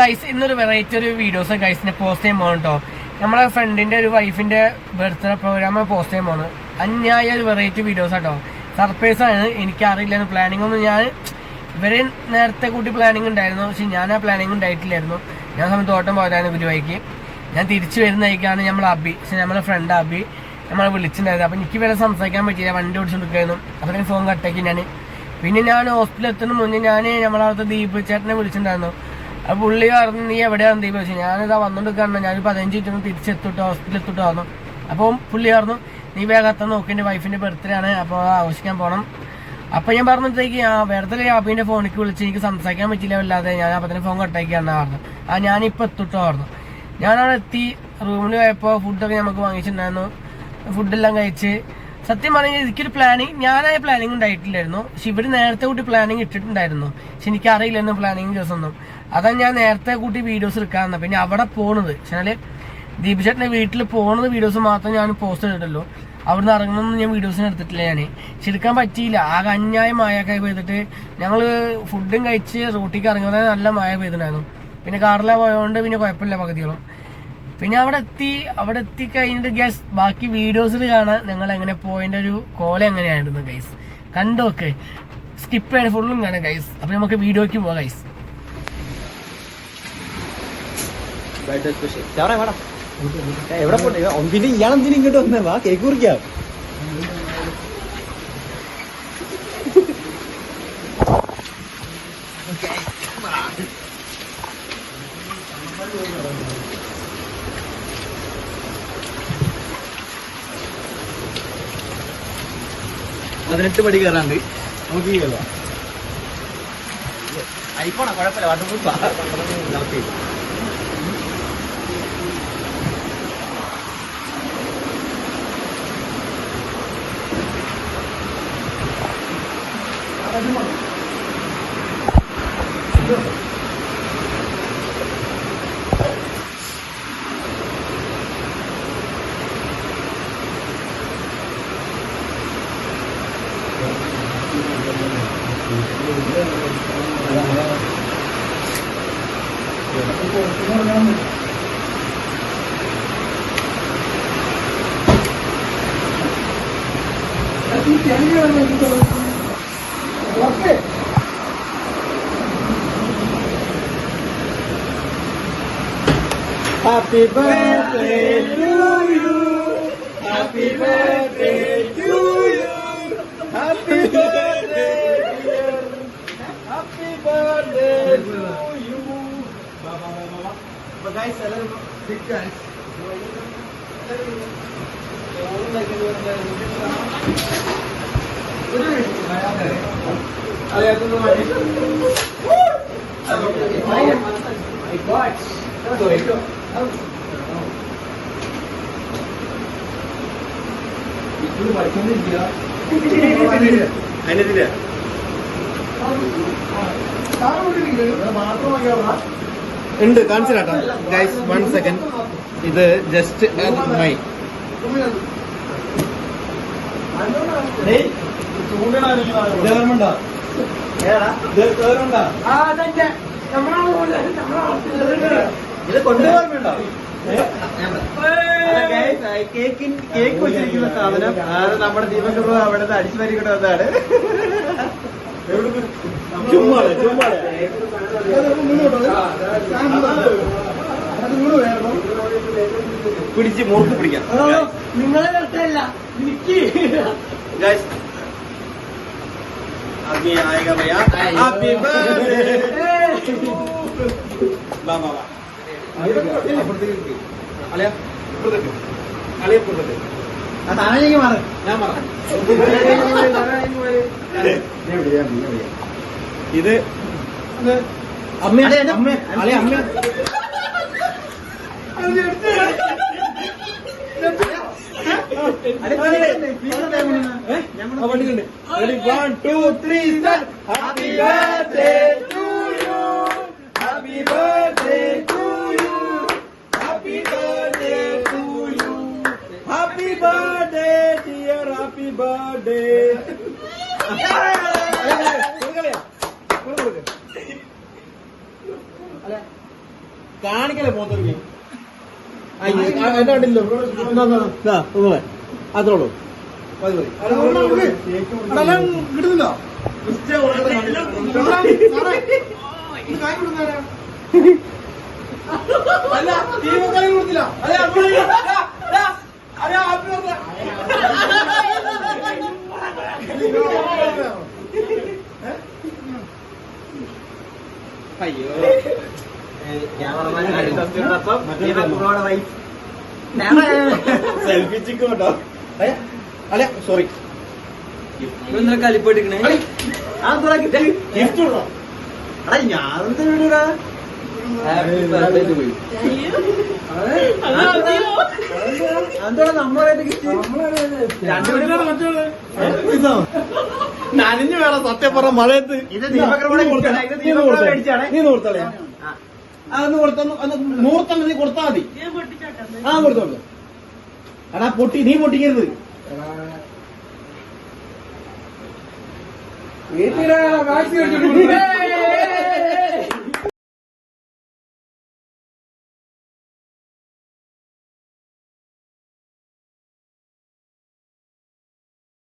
Guys ഇന്നൊരു variety ഒരു videos ഗൈസിനെ post ചെയ്യാൻ പോകണം കേട്ടോ നമ്മളെ ഫ്രണ്ടിന്റെ ഒരു വൈഫിന്റെ ബർത്ത്ഡേ പ്രോഗ്രാം പോസ്റ്റ് ചെയ്യാൻ പോണ് അന്യായ ഒരു വെറൈറ്റി വീഡിയോസ് കേട്ടോ സർപ്രൈസ് ആണ് എനിക്ക് അറിയില്ല പ്ലാനിങ് ഒന്നും ഞാൻ ഇവരെ നേരത്തെ കൂട്ടി പ്ലാനിങ് ഉണ്ടായിരുന്നു. പക്ഷെ ഞാൻ ആ പ്ലാനിങ് ഉണ്ടായിട്ടില്ലായിരുന്നു. ഞാൻ സമയത്ത് ഓട്ടം പോയതാണ് ഗുരുവായിക്ക് ഞാൻ തിരിച്ചു വരുന്നതായിക്കാണ് നമ്മളെ അബി പക്ഷെ നമ്മളെ ഫ്രണ്ട് അബി നമ്മളെ വിളിച്ചിട്ടുണ്ടായിരുന്നു അപ്പം എനിക്ക് വരെ സംസാരിക്കാൻ പറ്റിയില്ല. വണ്ടി ഓടിച്ചുകൊണ്ടിരിക്കുന്നു അപ്പം ഫോൺ കട്ടാക്കി ഞാൻ പിന്നെ ഞാൻ ഹോസ്പിറ്റലിൽ എത്തുന്ന മുന്നേ ഞാൻ നമ്മളവിടുത്തെ ദീപ് ചേട്ടനെ വിളിച്ചിട്ടുണ്ടായിരുന്നു. ആ പുള്ളി പറഞ്ഞു നീ എവിടെയാണ് ദീപ ചോദിച്ചു ഞാനിതാ വന്നോണ്ടിരിക്കണം ഞാൻ പതിനഞ്ച് മിനിറ്റ് തിരിച്ചെത്തിട്ട് ഹോസ്പിറ്റലിൽ എത്തിട്ട് വന്നു അപ്പോൾ പുള്ളി പറഞ്ഞു നീ വേഗത്ത നോക്കി എന്റെ വൈഫിന്റെ ബർത്ത്ഡേ ആണ് അപ്പോൾ ആഘോഷിക്കാൻ പോകണം അപ്പോൾ ഞാൻ പറഞ്ഞിട്ടേക്ക് ആ വെറുതെ അബീന്റെ ഫോണിക്ക് വിളിച്ച് എനിക്ക് സംസാരിക്കാൻ പറ്റില്ല അല്ലാതെ ഞാൻ അപ്പം തന്നെ ഫോൺ കട്ടാക്കിയാണ് പറഞ്ഞു ആ ഞാനിപ്പോൾ എത്തിട്ടോ പറഞ്ഞു. ഞാനവിടെ എത്തി റൂമിൽ പോയപ്പോൾ ഫുഡൊക്കെ നമുക്ക് വാങ്ങിച്ചിട്ടുണ്ടായിരുന്നു. ഫുഡെല്ലാം കഴിച്ച്. സത്യം പറഞ്ഞാൽ എനിക്കൊരു പ്ലാനിങ് ഞാനായ പ്ലാനിങ് ഉണ്ടായിട്ടില്ലായിരുന്നു. പക്ഷെ ഇവർ നേരത്തെ കൂട്ടി പ്ലാനിങ് ഇട്ടിട്ടുണ്ടായിരുന്നു. പക്ഷെ എനിക്ക് അറിയില്ലായിരുന്നു പ്ലാനിങ് ദിവസമൊന്നും. അതാണ് ഞാൻ നേരത്തെ കൂട്ടി വീഡിയോസ് എടുക്കാറുണ്ട് പിന്നെ അവിടെ പോണത് പക്ഷേ ദീപ് ചേട്ടന്റെ വീട്ടിൽ പോണത് വീഡിയോസ് മാത്രം ഞാൻ പോസ്റ്റ് ചെയ്തിട്ടല്ലോ അവിടുന്ന് ഇറങ്ങണമെന്ന് ഞാൻ വീഡിയോസിന് എടുത്തിട്ടില്ല ഞാൻ എടുക്കാൻ പറ്റിയില്ല. ആകെ അന്യായ മഴയൊക്കെ പെയ്തിട്ട് ഞങ്ങൾ ഫുഡും കഴിച്ച് റോട്ടിക്ക് ഇറങ്ങുന്നത് നല്ല മഴ പെയ്തിട്ടുണ്ടായിരുന്നു. പിന്നെ കാറിലെ പോയതുകൊണ്ട് പിന്നെ കുഴപ്പമില്ല പകുതിയോളം. പിന്നെ അവിടെ എത്തി അവിടെ എത്തി കഴിഞ്ഞിട്ട് ഗ്യാസ് ബാക്കി വീഡിയോസിൽ കാണാൻ ഞങ്ങൾ എങ്ങനെ പോയതിന്റെ ഒരു കോല എങ്ങനെയായിരുന്നു ഗൈസ് കണ്ടോക്കെ. സ്കിപ്പ് ചെയ്യാൻ ഫുള്ളും കാണാം ഗൈസ് അപ്പം നമുക്ക് വീഡിയോയ്ക്ക് പോവാം ഗൈസ് എവിടെ പോട്ടെ പിന്നെ ഇയാളെന്തിനും ഇങ്ങോട്ട് വന്നേ? വാ കേക്ക് കുറിക്കാം. പതിനെട്ട് പടി കയറാണ്ട് നമുക്ക് കയറാം ഐഫോണാ കുഴപ്പമില്ല. Nanti, cari 西 okay Happy birthday to you Happy birthday to you Happy birthday dear Happy birthday to you Baba baba baba guys hello big ഉണ്ട് കാണിച്ചിട്ടാ ഗൈസ് വൺ സെക്കൻഡ് ഇത് ജസ്റ്റ് മൈ നമ്മളെ ഇത് കൊണ്ടുപോകാറുണ്ടോ കേക്കിൻ കേക്ക് വെച്ചിരിക്കുന്ന സാധനം. അത് നമ്മുടെ ദീപക് ബ്രോ അവിടെ അടിച്ചു വരി കിട്ടുന്നതാണ് ചുമ്മാടെ ചുമ്മാടെ പിടിച്ച് മുറുക്ക് പിടിക്കാം. നിങ്ങളെ കട്ടല്ല എനിക്ക്. ഗൈസ് आगे आएगा भैया हैप्पी बर्थडे വാ വാ വാ അപ്പുറത്തേക്ക് അളിയ ഇപ്പുറത്തേക്ക് അളിയ ഇപ്പുറത്തേക്ക് ആ താഴേക്ക് മാറ് ഞാൻ മാറാം ഇത് അമ്മ അമ്മ അളിയ അമ്മ one two three happy birthday to you happy birthday to you happy birthday to you happy birthday dear happy birthday കാണിക്കല്ലേ അത്രേ ഉള്ളൂ മതി മതി അതെല്ലാം കിട്ടുന്നില്ല. അല്ല തീവക്കാലം കൊടുത്തില്ല. അതെ അതെ അയ്യോ. സെൽഫി ചിക്കോട്ടോ കേട്ടോ അല്ല സോറി ഗിഫ്റ്റ് വീടാ നമ്മളായിട്ട് നനഞ്ഞു വേണം സത്യം പറ മഴയത്ത്. ഇത്. നീ നൂർത്തളേ അന്ന് കൊടുത്ത നൂർത്തല്ല നീ കൊടുത്താ മതി. ആ കൊടുത്തോണ്ട് അടാ എടാ പൊട്ടി നീ പൊട്ടിക്കരുത്. ఏతిరా